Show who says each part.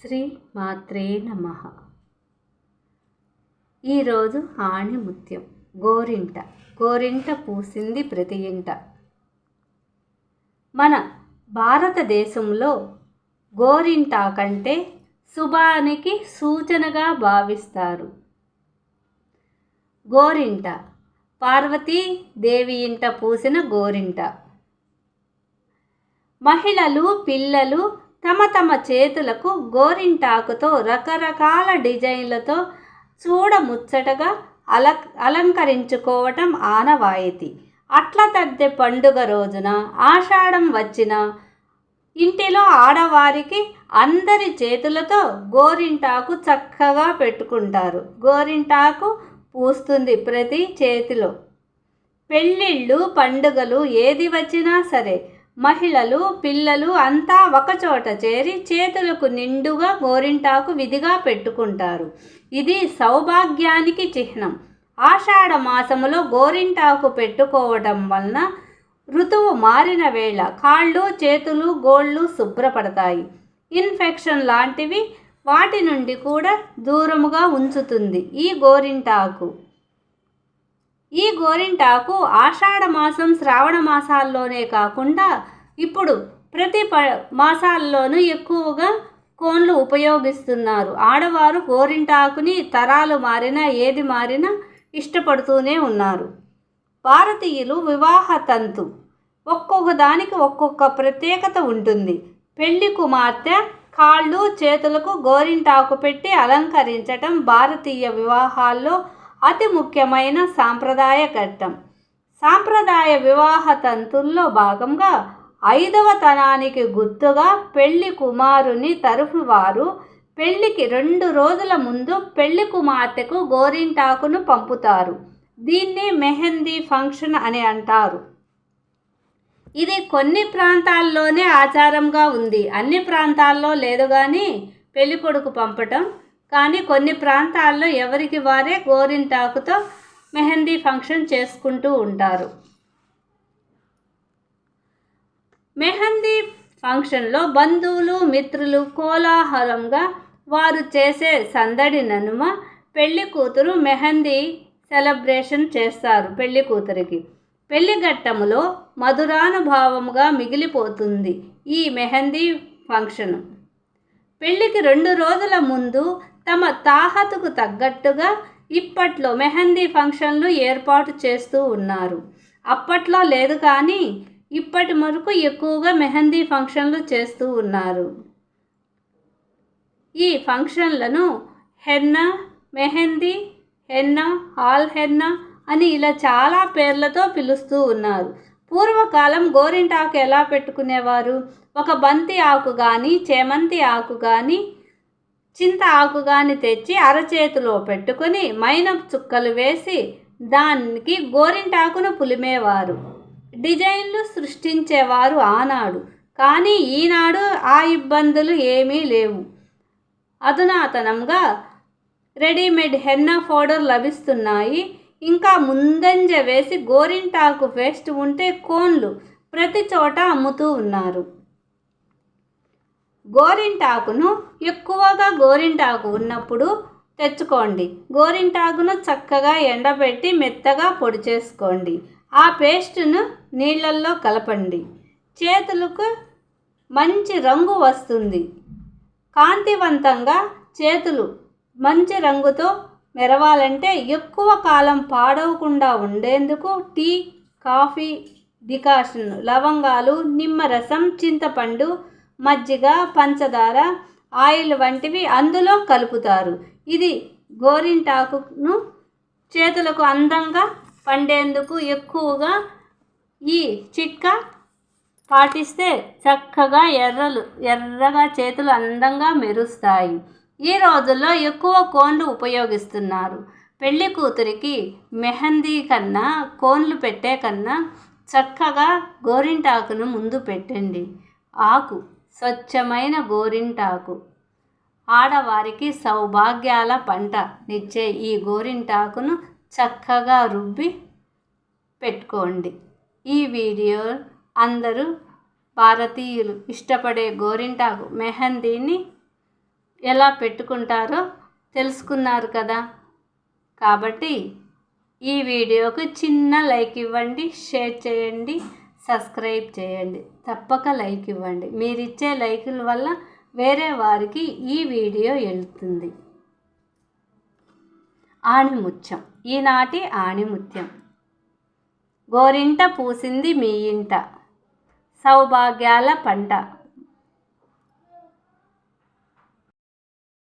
Speaker 1: శ్రీ మాత్రే నమ ఈరోజు ఆణిముత్యం గోరింట. గోరింట పూసింది ప్రతి ఇంట. మన భారతదేశంలో గోరింట కంటే శుభానికి సూచనగా భావిస్తారు. గోరింట పార్వతీ దేవి ఇంట పూసిన గోరింట. మహిళలు పిల్లలు తమ తమ చేతులకు గోరింటాకుతో రకరకాల డిజైన్లతో చూడముచ్చటగా అల అలంకరించుకోవటం ఆనవాయితీ. అట్ల తద్దె పండుగ రోజున ఆషాఢం వచ్చిన ఇంటిలో ఆడవారికి అందరి చేతులతో గోరింటాకు చక్కగా పెట్టుకుంటారు. గోరింటాకు పూస్తుంది ప్రతి చేతిలో. పెళ్ళిళ్ళు పండుగలు ఏది వచ్చినా సరే మహిళలు పిల్లలు అంతా ఒకచోట చేరి చేతులకు నిండుగా గోరింటాకు విధిగా పెట్టుకుంటారు. ఇది సౌభాగ్యానికి చిహ్నం. ఆషాఢ మాసములో గోరింటాకు పెట్టుకోవడం వలన ఋతువు మారిన వేళ కాళ్ళు చేతులు గోళ్ళు శుభ్రపడతాయి. ఇన్ఫెక్షన్ లాంటివి వాటి నుండి కూడా దూరముగా ఉంచుతుంది ఈ గోరింటాకు. ఈ గోరింటాకు ఆషాఢ మాసం శ్రావణ మాసాల్లోనే కాకుండా ఇప్పుడు ప్రతి ప మాసాల్లోనూ ఎక్కువగా కోన్లు ఉపయోగిస్తున్నారు. ఆడవారు గోరింటాకుని తరాలు మారినా ఏది మారినా ఇష్టపడుతూనే ఉన్నారు. భారతీయులు వివాహ తంతు. ఒక్కొక్క దానికి ఒక్కొక్క ప్రత్యేకత ఉంటుంది. పెళ్ళి కుమార్తె కాళ్ళు చేతులకు గోరింటాకు పెట్టి అలంకరించటం భారతీయ వివాహాల్లో అతి ముఖ్యమైన సాంప్రదాయ ఘట్టం సాంప్రదాయ వివాహ తంతుల్లో భాగంగా ఐదవ తనానికి గుర్తుగా పెళ్ళి కుమారుని తరఫు వారు పెళ్ళికి రెండు రోజుల ముందు పెళ్ళి కుమార్తెకు గోరింటాకును పంపుతారు. దీన్ని మెహందీ ఫంక్షన్ అని అంటారు. ఇది కొన్ని ప్రాంతాల్లోనే ఆచారంగా ఉంది. అన్ని ప్రాంతాల్లో లేదు కానీ పెళ్ళికొడుకు పంపటం కానీ కొన్ని ప్రాంతాల్లో ఎవరికి వారే గోరింటాకుతో మెహందీ ఫంక్షన్ చేసుకుంటూ ఉంటారు. మెహందీ ఫంక్షన్లో బంధువులు మిత్రులు కోలాహలంగా వారు చేసే సందడి ననుమ పెళ్ళి కూతురు మెహందీ సెలబ్రేషన్ చేస్తారు పెళ్ళి కూతురికి. పెళ్ళి ఘట్టములో మధురానుభావముగా మిగిలిపోతుంది ఈ మెహందీ ఫంక్షన్. పెళ్ళికి రెండు రోజుల ముందు తమ తాహతుకు తగ్గట్టుగా ఇప్పట్లో మెహందీ ఫంక్షన్లు ఏర్పాటు చేస్తూ ఉన్నారు. అప్పట్లో లేదు కానీ ఇప్పటి వరకు ఎక్కువగా మెహందీ ఫంక్షన్లు చేస్తూ ఉన్నారు. ఈ ఫంక్షన్లను henna mehndi henna hall henna అని ఇలా చాలా పేర్లతో పిలుస్తూ ఉన్నారు. పూర్వకాలం గోరింటాకు ఎలా పెట్టుకునేవారు? ఒక బంతి ఆకు కానీ చేమంతి ఆకు కానీ చింత ఆకు తెచ్చి అరచేతిలో పెట్టుకొని మైన చుక్కలు వేసి దానికి గోరింటాకును పులిమేవారు. డిజైన్లు సృష్టించేవారు ఆనాడు. కానీ ఈనాడు ఆ ఇబ్బందులు ఏమీ లేవు. అధునాతనంగా రెడీమేడ్ హెన్నా పౌడర్ లభిస్తున్నాయి. ఇంకా ముందంజ వేసి గోరింటాకు పేస్ట్ ఉంటే కోన్లు ప్రతి చోట అమ్ముతూ ఉన్నారు. గోరింటాకును ఎక్కువగా గోరింటాకు ఉన్నప్పుడు తెచ్చుకోండి. గోరింటాకును చక్కగా ఎండబెట్టి మెత్తగా పొడి చేసుకోండి. ఆ పేస్టును నీళ్ళల్లో కలపండి. చేతులకు మంచి రంగు వస్తుంది. కాంతివంతంగా చేతులు మంచి రంగుతో మెరవాలంటే ఎక్కువ కాలం పాడవకుండా ఉండేందుకు టీ కాఫీ డికాషన్ లవంగాలు నిమ్మరసం చింతపండు మజ్జిగ పంచదార ఆయిల్ వంటివి అందులో కలుపుతారు. ఇది గోరింటాకును చేతులకు అందంగా పండేందుకు ఎక్కువగా ఈ చిట్కా పాటిస్తే చక్కగా ఎర్రలు ఎర్రగా చేతులు అందంగా మెరుస్తాయి. ఈ రోజుల్లో ఎక్కువ కోన్లు ఉపయోగిస్తున్నారు. పెళ్ళి కూతురికి మెహందీ కన్నా కోన్లు పెట్టే కన్నా చక్కగా గోరింటాకును ముందు పెట్టండి. ఆకు స్వచ్ఛమైన గోరింటాకు. ఆడవారికి సౌభాగ్యాల పంట నిచ్చే ఈ గోరింటాకును చక్కగా రుబ్బి పెట్టుకోండి. ఈ వీడియో అందరూ భారతీయులు ఇష్టపడే గోరింటాకు మెహందీని ఎలా పెట్టుకుంటారో తెలుసుకున్నారు కదా? కాబట్టి ఈ వీడియోకు చిన్న లైక్ ఇవ్వండి షేర్ చేయండి. సబ్స్క్రైబ్ చేయండి. తప్పక లైక్ ఇవ్వండి. మీరు ఇచ్చే లైకుల వల్ల వేరే వారికి ఈ వీడియో వెళ్తుంది ఆణిముత్యం. ఈనాటి ఆణిముత్యం. గోరింట పూసింది మీ ఇంట. సౌభాగ్యాల పంట.